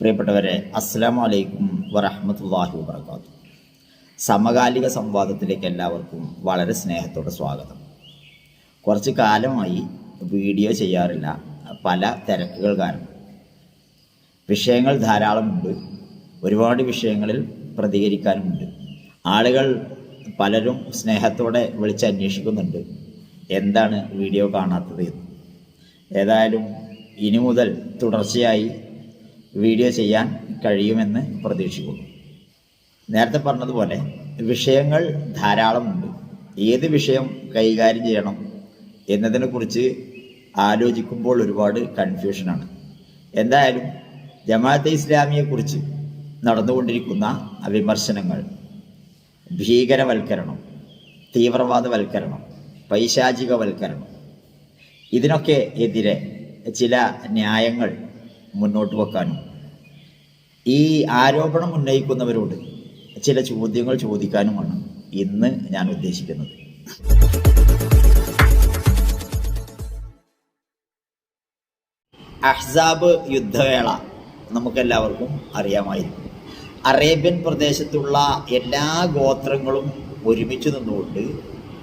പ്രിയപ്പെട്ടവരെ അസ്സാം വലൈക്കും വറഹമത്തല്ലാഹി വാത്തു സമകാലിക സംവാദത്തിലേക്ക് എല്ലാവർക്കും വളരെ സ്നേഹത്തോടെ സ്വാഗതം. കുറച്ച് കാലമായി വീഡിയോ ചെയ്യാറില്ല പല തിരക്കുകൾ കാരണം. വിഷയങ്ങൾ ധാരാളമുണ്ട് ഒരുപാട് വിഷയങ്ങളിൽ പ്രതികരിക്കാനുമുണ്ട്. ആളുകൾ പലരും സ്നേഹത്തോടെ വിളിച്ച് അന്വേഷിക്കുന്നുണ്ട് എന്താണ് വീഡിയോ കാണാത്തത് ഏതായാലും ഇനി മുതൽ തുടർച്ചയായി വീഡിയോ ചെയ്യാൻ കഴിയുമെന്ന് പ്രതീക്ഷിക്കുന്നു. നേരത്തെ പറഞ്ഞതുപോലെ വിഷയങ്ങൾ ധാരാളമുണ്ട്. ഏത് വിഷയം കൈകാര്യം ചെയ്യണം എന്നതിനെക്കുറിച്ച് ആലോചിക്കുമ്പോൾ ഒരുപാട് കൺഫ്യൂഷനാണ് എന്തായാലും ജമാഅത്തെ ഇസ്ലാമിയെക്കുറിച്ച് നടന്നുകൊണ്ടിരിക്കുന്ന വിമർശനങ്ങൾ ഭീകരവൽക്കരണം തീവ്രവാദവൽക്കരണം പൈശാചികവൽക്കരണം ഇതിനൊക്കെ എതിരെ ചില ന്യായങ്ങൾ മുന്നോട്ട് വെക്കാനും. ഈ ആരോപണം ഉന്നയിക്കുന്നവരോട് ചില ചോദ്യങ്ങൾ ചോദിക്കാനുമാണ് ഇന്ന് ഞാൻ ഉദ്ദേശിക്കുന്നത്. അഹ്സാബ് യുദ്ധവേള നമുക്കെല്ലാവർക്കും അറിയാമായിരുന്നു. അറേബ്യൻ പ്രദേശത്തുള്ള എല്ലാ ഗോത്രങ്ങളും ഒരുമിച്ച് നിന്നുകൊണ്ട്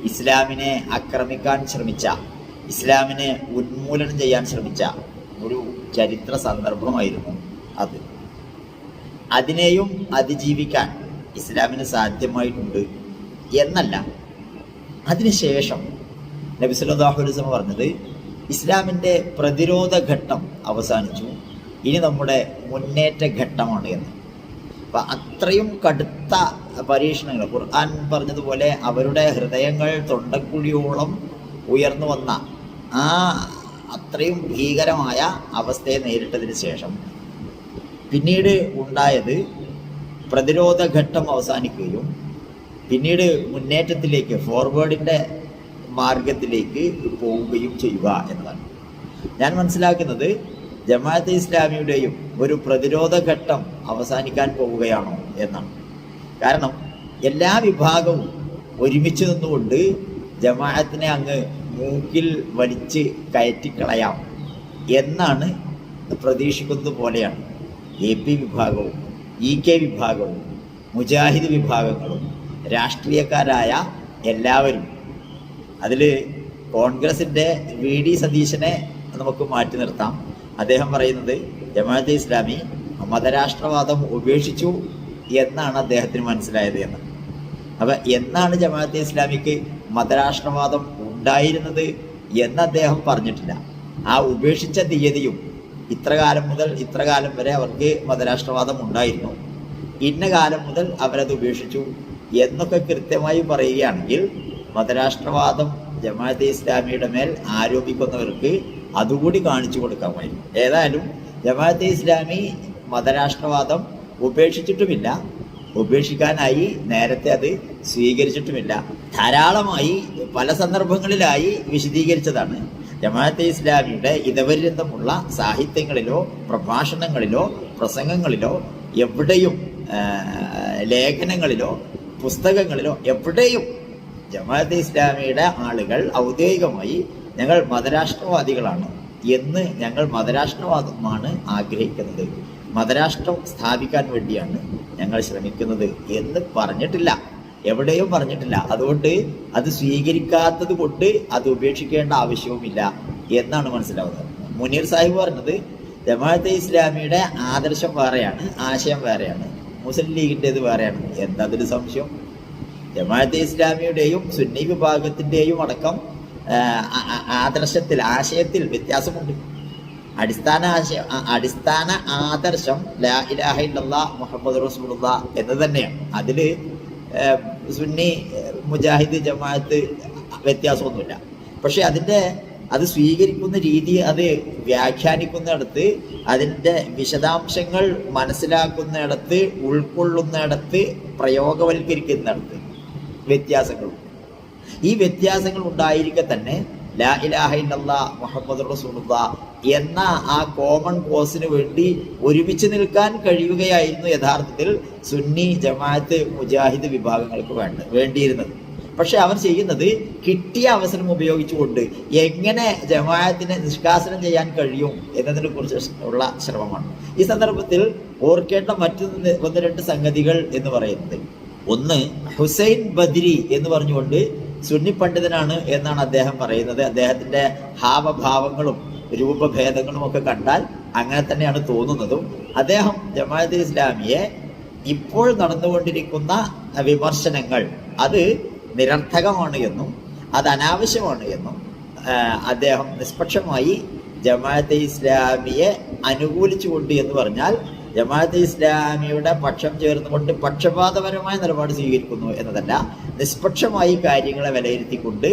ഇസ്ലാമിനെ ആക്രമിക്കാൻ ശ്രമിച്ച ഇസ്ലാമിനെ ഉന്മൂലനം ചെയ്യാൻ ശ്രമിച്ച ഒരു ചരിത്ര സന്ദർഭമായിരുന്നു അത്. അതിനെയും അതിജീവിക്കാൻ ഇസ്ലാമിന് സാധ്യമായിട്ടുണ്ട് എന്നല്ല. അതിനുശേഷം നബി സല്ലല്ലാഹു അലൈഹി വസല്ലം പറഞ്ഞത് ഇസ്ലാമിന്റെ പ്രതിരോധ ഘട്ടം അവസാനിച്ചു. ഇനി നമ്മുടെ മുന്നേറ്റ ഘട്ടമാണ് എന്ന്. അപ്പം അത്രയും കടുത്ത പരീക്ഷണങ്ങൾ ഖുർആൻ പറഞ്ഞതുപോലെ അവരുടെ ഹൃദയങ്ങൾ തൊണ്ടക്കുഴിയോളം ഉയർന്നു വന്ന ആ അത്രയും ഭീകരമായ അവസ്ഥയെ നേരിട്ടതിന് ശേഷം പിന്നീട് ഉണ്ടായത് പ്രതിരോധ ഘട്ടം അവസാനിക്കുകയും പിന്നീട് മുന്നേറ്റത്തിലേക്ക് ഫോർവേഡിന്റെ മാർഗത്തിലേക്ക് പോവുകയും ചെയ്യുക എന്നതാണ്. ഞാൻ മനസ്സിലാക്കുന്നത് ജമാഅത്തെ ഇസ്ലാമിയുടെയും ഒരു പ്രതിരോധ ഘട്ടം അവസാനിക്കാൻ പോവുകയാണോ എന്നാണ്. കാരണം എല്ലാ വിഭാഗവും ഒരുമിച്ച് നിന്നുകൊണ്ട് ജമാഅത്തിനെ അങ്ങ് മൂക്കിൽ വലിച്ച് കയറ്റിക്കളയാം എന്നാണ് പ്രതീക്ഷിക്കുന്നത് പോലെയാണ്. എ പി വിഭാഗവും ഇ കെ വിഭാഗവും മുജാഹിദ് വിഭാഗങ്ങളും രാഷ്ട്രീയക്കാരായ എല്ലാവരും അതിൽ കോൺഗ്രസിന്റെ വി ഡി സതീശനെ നമുക്ക് മാറ്റി നിർത്താം. അദ്ദേഹം പറയുന്നത് ജമാഅത്തെ ഇസ്ലാമി മതരാഷ്ട്രവാദം ഉപേക്ഷിച്ചു എന്നാണ് അദ്ദേഹത്തിന് മനസ്സിലായത് എന്ന്. അപ്പം എന്നാണ് ജമാഅത്തെ ഇസ്ലാമിക്ക് മതരാഷ്ട്രവാദം ഉണ്ടായിരുന്നത് എന്ന് അദ്ദേഹം പറഞ്ഞിട്ടില്ല. ആ ഉപേക്ഷിച്ച തീയതിയും ഇത്രകാലം മുതൽ ഇത്രകാലം വരെ അവർക്ക് മതരാഷ്ട്രവാദം ഉണ്ടായിരുന്നു. ഇന്ന കാലം മുതൽ അവരത് ഉപേക്ഷിച്ചു എന്നൊക്കെ കൃത്യമായി പറയുകയാണെങ്കിൽ മതരാഷ്ട്രവാദം ജമാഅത്തെ ഇസ്ലാമിയുടെ മേൽ ആരോപിക്കുന്നവർക്ക് അതുകൂടി കാണിച്ചു കൊടുക്കാമായിരുന്നു. ഏതായാലും ജമാഅത്തെ ഇസ്ലാമി മതരാഷ്ട്രവാദം ഉപേക്ഷിച്ചിട്ടുമില്ല. ഉപേക്ഷിക്കാനായി നേരത്തെ അത് സ്വീകരിച്ചിട്ടുമില്ല. ധാരാളമായി പല സന്ദർഭങ്ങളിലായി വിശദീകരിച്ചതാണ്. ജമാഅത്തെ ഇസ്ലാമിയുടെ ഇതപര്യന്തമുള്ള സാഹിത്യങ്ങളിലോ പ്രഭാഷണങ്ങളിലോ പ്രസംഗങ്ങളിലോ എവിടെയും ലേഖനങ്ങളിലോ പുസ്തകങ്ങളിലോ എവിടെയും ജമാഅത്തെ ഇസ്ലാമിയുടെ ആളുകൾ ഔദ്യോഗികമായി ഞങ്ങൾ മതരാഷ്ട്രവാദികളാണ് എന്ന് ഞങ്ങൾ മതരാഷ്ട്രവാദമാണ് ആഗ്രഹിക്കുന്നത്. മതരാഷ്ട്രം സ്ഥാപിക്കാൻ വേണ്ടിയാണ് ഞങ്ങൾ ശ്രമിക്കുന്നത് എന്ന് പറഞ്ഞിട്ടില്ല. എവിടെയും പറഞ്ഞിട്ടില്ല. അതുകൊണ്ട് അത് സ്വീകരിക്കാത്തത് കൊണ്ട് അത് ഉപേക്ഷിക്കേണ്ട ആവശ്യവുമില്ല എന്നാണ് മനസ്സിലാവുന്നത്. മുനീർ സാഹിബ് പറഞ്ഞത് ജമാഅത്തെ ഇസ്ലാമിയുടെ ആദർശം വേറെയാണ് ആശയം വേറെയാണ് മുസ്ലിം ലീഗിന്റെത് വേറെയാണ്. എന്താ അതൊരു സംശയം? ജമാഅത്തെ ഇസ്ലാമിയുടെയും സുന്നി വിഭാഗത്തിന്റെയും അടക്കം ആദർശത്തിൽ ആശയത്തിൽ വ്യത്യാസമുണ്ട്. അടിസ്ഥാന ആശയം അടിസ്ഥാന ആദർശം ലാ ഇലാഹ ഇല്ലല്ലാ മുഹമ്മദ് റസൂലുള്ള എന്ന് തന്നെയാണ്. അതിൽ സുന്നി മുജാഹിദ് ജമാഅത്ത് വ്യത്യാസമൊന്നുമില്ല. പക്ഷെ അതിന്റെ അത് സ്വീകരിക്കുന്ന രീതി അത് വ്യാഖ്യാനിക്കുന്നിടത്ത് അതിന്റെ വിശദാംശങ്ങൾ മനസ്സിലാക്കുന്നിടത്ത് ഉൾക്കൊള്ളുന്നിടത്ത് പ്രയോഗവൽക്കരിക്കുന്നിടത്ത് വ്യത്യാസങ്ങളുണ്ട്. ഈ വ്യത്യാസങ്ങൾ ഉണ്ടായിരിക്കെ തന്നെ ലാ ഇലാഹ മുഹമ്മദ് റസൂലുള്ള എന്ന ആ കോമൺ കോസിന് വേണ്ടി ഒരുമിച്ച് നിൽക്കാൻ കഴിയുകയായിരുന്നു യഥാർത്ഥത്തിൽ സുന്നി ജമാഅത്ത് മുജാഹിദ് വിഭാഗങ്ങൾക്ക് വേണ്ട വേണ്ടിയിരുന്നത്. പക്ഷെ അവർ ചെയ്യുന്നത് കിട്ടിയ അവസരം ഉപയോഗിച്ചുകൊണ്ട് എങ്ങനെ ജമാഅത്തിനെ നിഷ്കാസനം ചെയ്യാൻ കഴിയും എന്നതിനെ കുറിച്ച് ഉള്ള ശ്രമമാണ്. ഈ സന്ദർഭത്തിൽ ഓർക്കേണ്ട മറ്റു ഒന്ന് രണ്ട് സംഗതികൾ എന്ന് പറയുന്നത്. ഒന്ന് ഹുസൈൻ ബദ്രി എന്ന് പറഞ്ഞുകൊണ്ട് സുന്നി പണ്ഡിതനാണ് എന്നാണ് അദ്ദേഹം പറയുന്നത്. അദ്ദേഹത്തിന്റെ ഹാവഭാവങ്ങളും രൂപഭേദങ്ങളും ഒക്കെ കണ്ടാൽ അങ്ങനെ തന്നെയാണ് തോന്നുന്നതും. അദ്ദേഹം ജമാഅത്ത് ഇസ്ലാമിയെ ഇപ്പോൾ നടന്നുകൊണ്ടിരിക്കുന്ന വിമർശനങ്ങൾ അത് നിരർത്ഥകമാണ് എന്നും അത് അനാവശ്യമാണ് എന്നും അദ്ദേഹം നിഷ്പക്ഷമായി ജമാഅത്തെ ഇസ്ലാമിയെ അനുകൂലിച്ചുകൊണ്ട് എന്ന് പറഞ്ഞാൽ ജമാഅത്തെ ഇസ്ലാമിയുടെ പക്ഷം ചേർന്നുകൊണ്ട് പക്ഷപാതപരമായ നിലപാട് സ്വീകരിക്കുന്നു എന്നതല്ല നിഷ്പക്ഷമായി കാര്യങ്ങളെ വിലയിരുത്തിക്കൊണ്ട്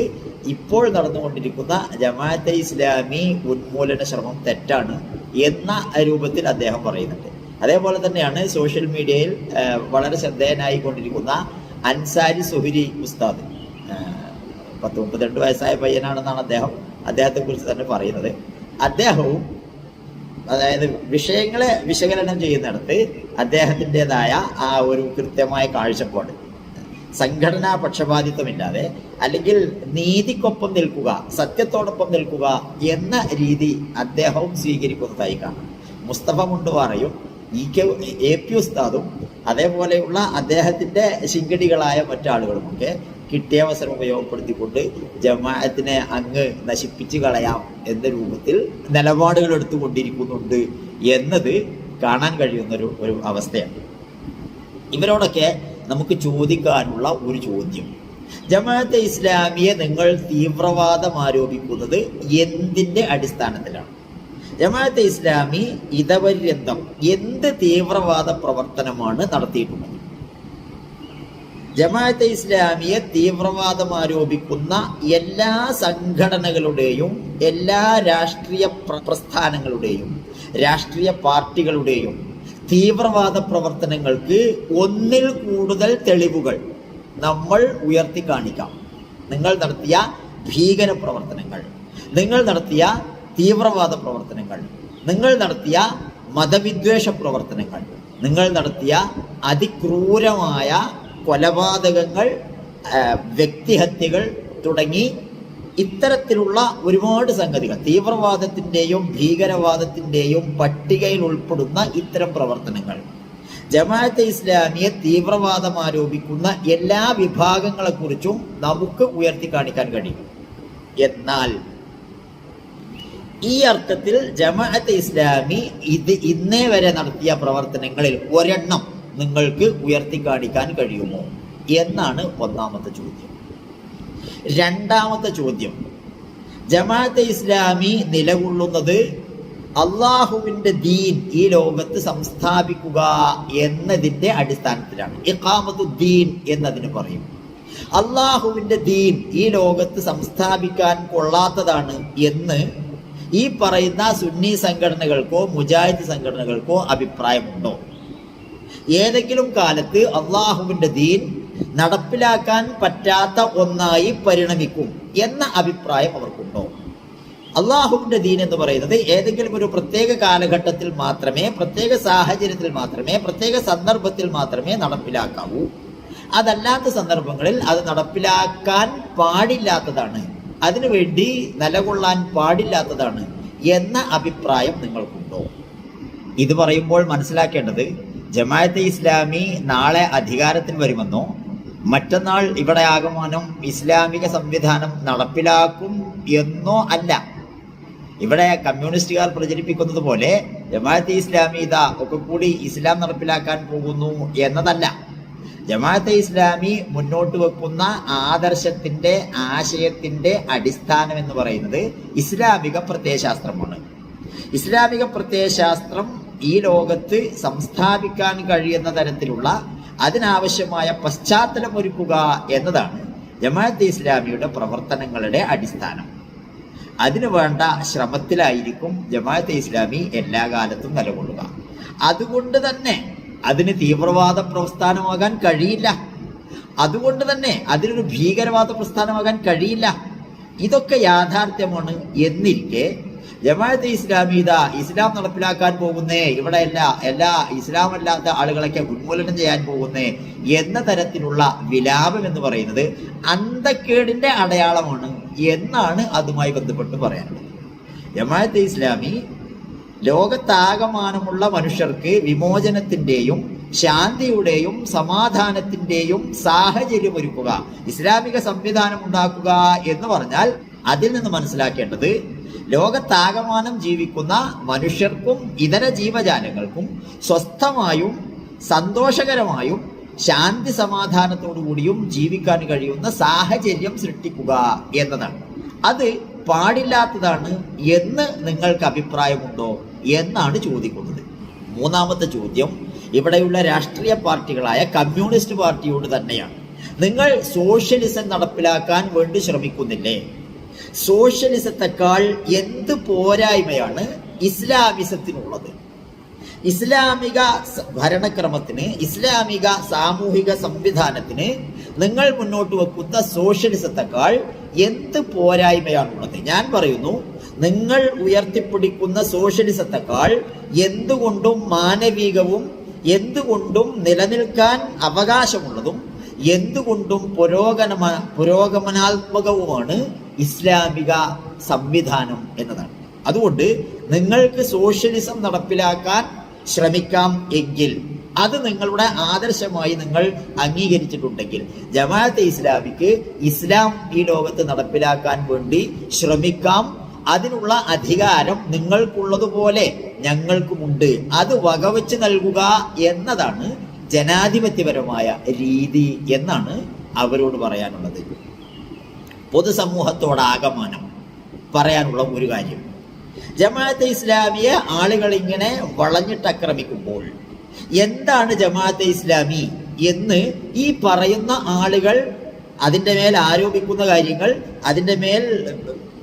ഇപ്പോൾ നടന്നുകൊണ്ടിരിക്കുന്ന ജമാഅത്തെ ഇസ്ലാമി ഉന്മൂലന ശ്രമം തെറ്റാണ് എന്ന രൂപത്തിൽ അദ്ദേഹം പറയുന്നുണ്ട്. അതേപോലെ തന്നെയാണ് സോഷ്യൽ മീഡിയയിൽ വളരെ ശ്രദ്ധേയനായി കൊണ്ടിരിക്കുന്ന അൻസാരി സുഹരി ഉസ്താദ്. പത്ത് മുപ്പത്തിരണ്ട് വയസ്സായ പയ്യനാണെന്നാണ് അദ്ദേഹം അദ്ദേഹത്തെക്കുറിച്ച് തന്നെ പറയുന്നത്. അദ്ദേഹവും അതായത് വിഷയങ്ങളെ വിശകലനം ചെയ്യുന്നിടത്ത് അദ്ദേഹത്തിന്റെതായ ആ ഒരു കൃത്യമായ കാഴ്ചപ്പാട്. സംഘടനാ പക്ഷപാതിത്വമില്ലാതെ അല്ലെങ്കിൽ നീതിക്കൊപ്പം നിൽക്കുക സത്യത്തോടൊപ്പം നിൽക്കുക എന്ന രീതി അദ്ദേഹവും സ്വീകരിക്കുന്നതായി കാണാം. മുസ്തഫ മുണ്ടുവാറയും ഇ കെ എ പി ഉസ്താദും അതേപോലെയുള്ള അദ്ദേഹത്തിന്റെ ശിങ്കടികളായ മറ്റാളുകളുമൊക്കെ കിട്ടിയ അവസരം ഉപയോഗപ്പെടുത്തിക്കൊണ്ട് ജമാഅത്തിനെ അങ്ങ് നശിപ്പിച്ചു കളയാം എന്ന രൂപത്തിൽ നിലപാടുകൾ എടുത്തുകൊണ്ടിരിക്കുന്നുണ്ട് എന്നത് കാണാൻ കഴിയുന്നൊരു ഒരു അവസ്ഥയാണ്. ഇവരോടൊക്കെ നമുക്ക് ചോദിക്കാനുള്ള ഒരു ചോദ്യം. ജമാഅത്തെ ഇസ്ലാമിയെ നിങ്ങൾ തീവ്രവാദം ആരോപിക്കുന്നത് എന്തിന്റെ അടിസ്ഥാനത്തിലാണ്? ജമാഅത്തെ ഇസ്ലാമി ഇതപര്യന്തം എന്ത് തീവ്രവാദ പ്രവർത്തനമാണ് നടത്തിയിട്ടുള്ളത്? ജമാഅത്തെ ഇസ്ലാമിയെ തീവ്രവാദം ആരോപിക്കുന്ന എല്ലാ സംഘടനകളുടെയും എല്ലാ രാഷ്ട്രീയ പ്രസ്ഥാനങ്ങളുടെയും രാഷ്ട്രീയ പാർട്ടികളുടെയും തീവ്രവാദ പ്രവർത്തനങ്ങൾക്ക് ഒന്നിൽ കൂടുതൽ തെളിവുകൾ നമ്മൾ ഉയർത്തി കാണിക്കാം നിങ്ങൾ നടത്തിയ ഭീകര പ്രവർത്തനങ്ങൾ നിങ്ങൾ നടത്തിയ തീവ്രവാദ പ്രവർത്തനങ്ങൾ നിങ്ങൾ നടത്തിയ മതവിദ്വേഷ പ്രവർത്തനങ്ങൾ നിങ്ങൾ നടത്തിയ അതിക്രൂരമായ കൊലപാതകങ്ങൾ വ്യക്തിഹത്യകൾ തുടങ്ങി ഇത്തരത്തിലുള്ള ഒരുപാട് സംഗതികൾ തീവ്രവാദത്തിന്റെയും ഭീകരവാദത്തിന്റെയും പട്ടികയിൽ ഉൾപ്പെടുന്ന ഇത്തരം പ്രവർത്തനങ്ങൾ. ജമാഅത്തെ ഇസ്ലാമിയെ തീവ്രവാദം ആരോപിക്കുന്ന എല്ലാ വിഭാഗങ്ങളെക്കുറിച്ചും നമുക്ക് ഉയർത്തി കാണിക്കാൻ കഴിയും. എന്നാൽ ഈ അർത്ഥത്തിൽ ജമാഅത്തെ ഇസ്ലാമി ഇത് ഇന്നേ വരെ നടത്തിയ പ്രവർത്തനങ്ങളിൽ ഒരെണ്ണം നിങ്ങൾക്ക് ഉയർത്തി കാണിക്കാൻ കഴിയുമോ? എന്നാണ് ഒന്നാമത്തെ ചോദ്യം. രണ്ടാമത്തെ ചോദ്യം. ജമാഅത്തെ ഇസ്ലാമി നിലകൊള്ളുന്നത് അള്ളാഹുവിന്റെ ദീൻ ഈ ലോകത്ത് സംസ്ഥാപിക്കുക എന്നതിന്റെ അടിസ്ഥാനത്തിലാണ്. ഇഖാമത്തു ദീൻ എന്നതിന് പറയും. അള്ളാഹുവിന്റെ ദീൻ ഈ ലോകത്ത് സംസ്ഥാപിക്കാൻ കൊള്ളാത്തതാണ് എന്ന് ഈ പറയുന്ന സുന്നി സംഘടനകൾക്കോ മുജാഹിദ് സംഘടനകൾക്കോ അഭിപ്രായമുണ്ടോ? ഏതെങ്കിലും കാലത്ത് അള്ളാഹുവിന്റെ ദീൻ നടപ്പിലാക്കാൻ പറ്റാത്ത ഒന്നായി പരിണമിക്കും എന്ന അഭിപ്രായം അവർക്കുണ്ടോ? അള്ളാഹുവിന്റെ ദീൻ എന്ന് പറയുന്നത് ഏതെങ്കിലും ഒരു പ്രത്യേക കാലഘട്ടത്തിൽ മാത്രമേ പ്രത്യേക സാഹചര്യത്തിൽ മാത്രമേ പ്രത്യേക സന്ദർഭത്തിൽ മാത്രമേ നടപ്പിലാക്കാവൂ. അതല്ലാത്ത സന്ദർഭങ്ങളിൽ അത് നടപ്പിലാക്കാൻ പാടില്ലാത്തതാണ്. അതിനുവേണ്ടി നിലകൊള്ളാൻ പാടില്ലാത്തതാണ് എന്ന അഭിപ്രായം നിങ്ങൾക്കുണ്ടോ? ഇത് പറയുമ്പോൾ മനസ്സിലാക്കേണ്ടത് ജമാഅത്തെ ഇസ്ലാമി നാളെ അധികാരത്തിൽ വരുമെന്നോ മറ്റന്നാൾ ഇവിടെ ആഗമനം ഇസ്ലാമിക സംവിധാനം നടപ്പിലാക്കും എന്നോ അല്ല. ഇവിടെ കമ്മ്യൂണിസ്റ്റുകാർ പ്രചരിപ്പിക്കുന്നത് പോലെ ജമാഅത്തെ ഇസ്ലാമി ഇതാ ഒക്കെ കൂടി ഇസ്ലാം നടപ്പിലാക്കാൻ പോകുന്നു എന്നതല്ല. ജമാഅത്തെ ഇസ്ലാമി മുന്നോട്ട് വെക്കുന്ന ആദർശത്തിന്റെ ആശയത്തിന്റെ അടിസ്ഥാനം എന്ന് പറയുന്നത് ഇസ്ലാമിക പ്രത്യയശാസ്ത്രമാണ്. ഇസ്ലാമിക പ്രത്യയശാസ്ത്രം ഈ ലോകത്ത് സംസ്ഥാപിക്കാൻ കഴിയുന്ന തരത്തിലുള്ള അതിനാവശ്യമായ പശ്ചാത്തലം ഒരുക്കുക എന്നതാണ് ജമാഅത്ത് ഇസ്ലാമിയുടെ പ്രവർത്തനങ്ങളുടെ അടിസ്ഥാനം. അതിനു വേണ്ട ശ്രമത്തിലായിരിക്കും ജമാഅത്ത് ഇസ്ലാമി എല്ലാ കാലത്തും നിലകൊള്ളുക. അതുകൊണ്ട് തന്നെ അതിന് തീവ്രവാദ പ്രസ്ഥാനമാകാൻ കഴിയില്ല. അതുകൊണ്ട് തന്നെ അതിനൊരു ഭീകരവാദ പ്രസ്ഥാനമാകാൻ കഴിയില്ല. ഇതൊക്കെ യാഥാർത്ഥ്യമാണ് എന്നിരിക്കെ ജമാഅത്തെ ഇസ്ലാമി ഇതാ ഇസ്ലാം നടപ്പിലാക്കാൻ പോകുന്നേ. ഇവിടെ എല്ലാ എല്ലാ ഇസ്ലാം അല്ലാത്ത ആളുകളൊക്കെ ഉന്മൂലനം ചെയ്യാൻ പോകുന്നേ എന്ന തരത്തിലുള്ള വിലാപം എന്ന് പറയുന്നത് അന്തക്കേടിന്റെ അടയാളമാണ് എന്നാണ് അതുമായി ബന്ധപ്പെട്ട് പറയാനുള്ളത്. ജമാഅത്തെ ഇസ്ലാമി ലോകത്താകമാനമുള്ള മനുഷ്യർക്ക് വിമോചനത്തിന്റെയും ശാന്തിയുടെയും സമാധാനത്തിന്റെയും സാഹചര്യം ഒരുക്കുക ഇസ്ലാമിക സംവിധാനം ഉണ്ടാക്കുക എന്ന് പറഞ്ഞാൽ അതിൽ നിന്ന് മനസ്സിലാക്കേണ്ടത് ലോകത്താകമാനം ജീവിക്കുന്ന മനുഷ്യർക്കും ഇതര ജീവജാലങ്ങൾക്കും സ്വസ്ഥമായും സന്തോഷകരമായും ശാന്തി സമാധാനത്തോടു കൂടിയും ജീവിക്കാൻ കഴിയുന്ന സാഹചര്യം സൃഷ്ടിക്കുക എന്നതാണ്. അത് പാടില്ലാത്തതാണ് എന്ന് നിങ്ങൾക്ക് അഭിപ്രായമുണ്ടോ എന്നാണ് ചോദിക്കുന്നത്. മൂന്നാമത്തെ ചോദ്യം ഇവിടെയുള്ള രാഷ്ട്രീയ പാർട്ടികളായ കമ്മ്യൂണിസ്റ്റ് പാർട്ടിയോട് തന്നെയാണ്. നിങ്ങൾ സോഷ്യലിസം നടപ്പിലാക്കാൻ വേണ്ടി ശ്രമിക്കുന്നില്ലേ? സോഷ്യലിസത്തെക്കാൾ എന്ത് പോരായ്മയാണ് ഇസ്ലാമിസത്തിനുള്ളത്? ഇസ്ലാമിക ഭരണക്രമത്തിന് ഇസ്ലാമിക സാമൂഹിക സംവിധാനത്തിന് നിങ്ങൾ മുന്നോട്ട് വെക്കുന്ന സോഷ്യലിസത്തെക്കാൾ എന്ത് പോരായ്മയാണുള്ളത്? ഞാൻ പറയുന്നു നിങ്ങൾ ഉയർത്തിപ്പിടിക്കുന്ന സോഷ്യലിസത്തെക്കാൾ എന്തുകൊണ്ടും മാനവികവും എന്തുകൊണ്ടും നിലനിൽക്കാൻ അവകാശമുള്ളതും എന്തുകൊണ്ടും പുരോഗമന പുരോഗമനാത്മകവുമാണ് ഇസ്ലാമിക സംവിധാനം എന്നതാണ്. അതുകൊണ്ട് നിങ്ങൾക്ക് സോഷ്യലിസം നടപ്പിലാക്കാൻ ശ്രമിക്കാം എങ്കിൽ അത് നിങ്ങളുടെ ആദർശമായി നിങ്ങൾ അംഗീകരിച്ചിട്ടുണ്ടെങ്കിൽ ജമാഅത്തെ ഇസ്ലാമിക്ക് ഇസ്ലാം ഈ ലോകത്ത് നടപ്പിലാക്കാൻ വേണ്ടി ശ്രമിക്കാം. അതിനുള്ള അധികാരം നിങ്ങൾക്കുള്ളതുപോലെ ഞങ്ങൾക്കുമുണ്ട്. അത് വകവെച്ച് നൽകുക എന്നതാണ് ജനാധിപത്യപരമായ രീതി എന്നാണ് അവരോട് പറയാനുള്ളത്. പൊതുസമൂഹത്തോടാകമാനം പറയാനുള്ള ഒരു കാര്യം. ജമാഅത്തെ ഇസ്ലാമിയ ആളുകൾ ഇങ്ങനെ വളഞ്ഞിട്ട് ആക്രമിക്കുമ്പോൾ എന്താണ് ജമാഅത്തെ ഇസ്ലാമി എന്ന് ഈ പറയുന്ന ആളുകൾ അതിന്റെ മേൽ ആരോപിക്കുന്ന കാര്യങ്ങൾ അതിന്റെ മേൽ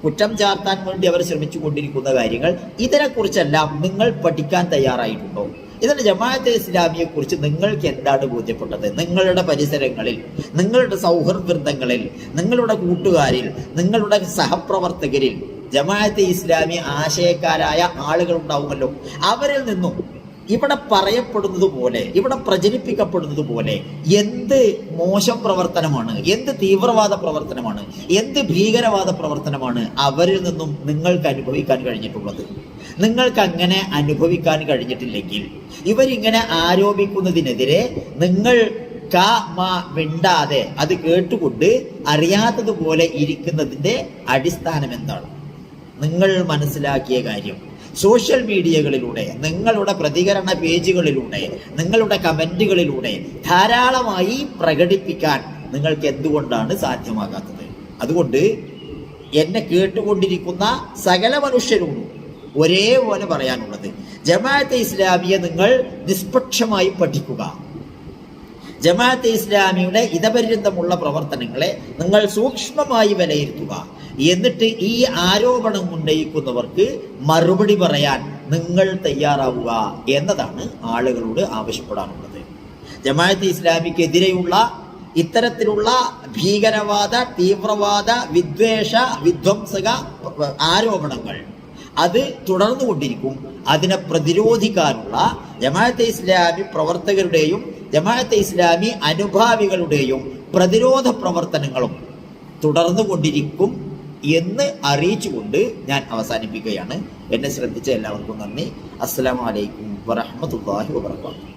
കുറ്റം ചാർത്താൻ വേണ്ടി അവർ ശ്രമിച്ചു കൊണ്ടിരിക്കുന്ന കാര്യങ്ങൾ ഇതിനെക്കുറിച്ചെല്ലാം നിങ്ങൾ പഠിക്കാൻ തയ്യാറായിട്ടുണ്ടോ? ഇതിന് ജമാഅത്തെ ഇസ്ലാമിയെ കുറിച്ച് നിങ്ങൾക്ക് എന്താണ് ബോധ്യപ്പെട്ടത്? നിങ്ങളുടെ പരിസരങ്ങളിൽ നിങ്ങളുടെ സൗഹൃദങ്ങളിൽ നിങ്ങളുടെ കൂട്ടുകാരിൽ നിങ്ങളുടെ സഹപ്രവർത്തകരിൽ ജമാഅത്തെ ഇസ്ലാമി ആശയക്കാരായ ആളുകൾ ഉണ്ടാവുമല്ലോ. അവരിൽ നിന്നും ഇവിടെ പറയപ്പെടുന്നത് പോലെ ഇവിടെ പ്രചരിപ്പിക്കപ്പെടുന്നത് പോലെ എന്ത് മോശം പ്രവർത്തനമാണ് എന്ത് തീവ്രവാദ പ്രവർത്തനമാണ് എന്ത് ഭീകരവാദ പ്രവർത്തനമാണ് അവരിൽ നിന്നും നിങ്ങൾക്ക് അനുഭവിക്കാൻ കഴിഞ്ഞിട്ടുള്ളത്? നിങ്ങൾക്ക് അങ്ങനെ അനുഭവിക്കാൻ കഴിഞ്ഞിട്ടില്ലെങ്കിൽ ഇവരിങ്ങനെ ആരോപിക്കുന്നതിനെതിരെ നിങ്ങൾ ക മ മിണ്ടാതെ അത് കേട്ടുകൊണ്ട് അറിയാത്തതുപോലെ ഇരിക്കുന്നതിന്റെ അടിസ്ഥാനം എന്താണ്? നിങ്ങൾ മനസ്സിലാക്കിയ കാര്യം. സോഷ്യൽ മീഡിയകളിലൂടെ നിങ്ങളുടെ പ്രതികരണ പേജുകളിലൂടെ നിങ്ങളുടെ കമന്റുകളിലൂടെ ധാരാളമായി പ്രകടിപ്പിക്കാൻ നിങ്ങൾക്ക് എന്തുകൊണ്ടാണ് സാധ്യമാകാത്തത്? അതുകൊണ്ട് എന്നെ കേട്ടുകൊണ്ടിരിക്കുന്ന സകല മനുഷ്യരോടും ഒരേപോലെ പറയാനുള്ളത് ജമാഅത്തെ ഇസ്ലാമിയെ നിങ്ങൾ നിഷ്പക്ഷമായി പഠിക്കുക. ജമാഅത്തെ ഇസ്ലാമിയുടെ ഇതപര്യന്തമുള്ള പ്രവർത്തനങ്ങളെ നിങ്ങൾ സൂക്ഷ്മമായി വിലയിരുത്തുക. എന്നിട്ട് ഈ ആരോപണം ഉന്നയിക്കുന്നവർക്ക് മറുപടി പറയാൻ നിങ്ങൾ തയ്യാറാവുക എന്നതാണ് ആളുകളോട് ആവശ്യപ്പെടാനുള്ളത്. ജമാഅത്തെ ഇസ്ലാമിക്കെതിരെയുള്ള ഇത്തരത്തിലുള്ള ഭീകരവാദ തീവ്രവാദ വിദ്വേഷ വിധ്വംസക ആരോപണങ്ങൾ അത് തുടർന്നുകൊണ്ടിരിക്കും. അതിനെ പ്രതിരോധിക്കാനുള്ള ജമാഅത്തെ ഇസ്ലാമി പ്രവർത്തകരുടെയും ജമാഅത്തെ ഇസ്ലാമി അനുഭാവികളുടെയും പ്രതിരോധ പ്രവർത്തനങ്ങളും തുടർന്നു തുടർന്നുകൊണ്ടിരിക്കും എന്ന് അറിയിച്ചുകൊണ്ട് ഞാൻ അവസാനിപ്പിക്കുകയാണ്. എന്നെ ശ്രദ്ധിച്ച എല്ലാവർക്കും നന്ദി. അസ്സലാമു അലൈക്കും വറഹ്മത്തുള്ളാഹി വബറകാതുഹു.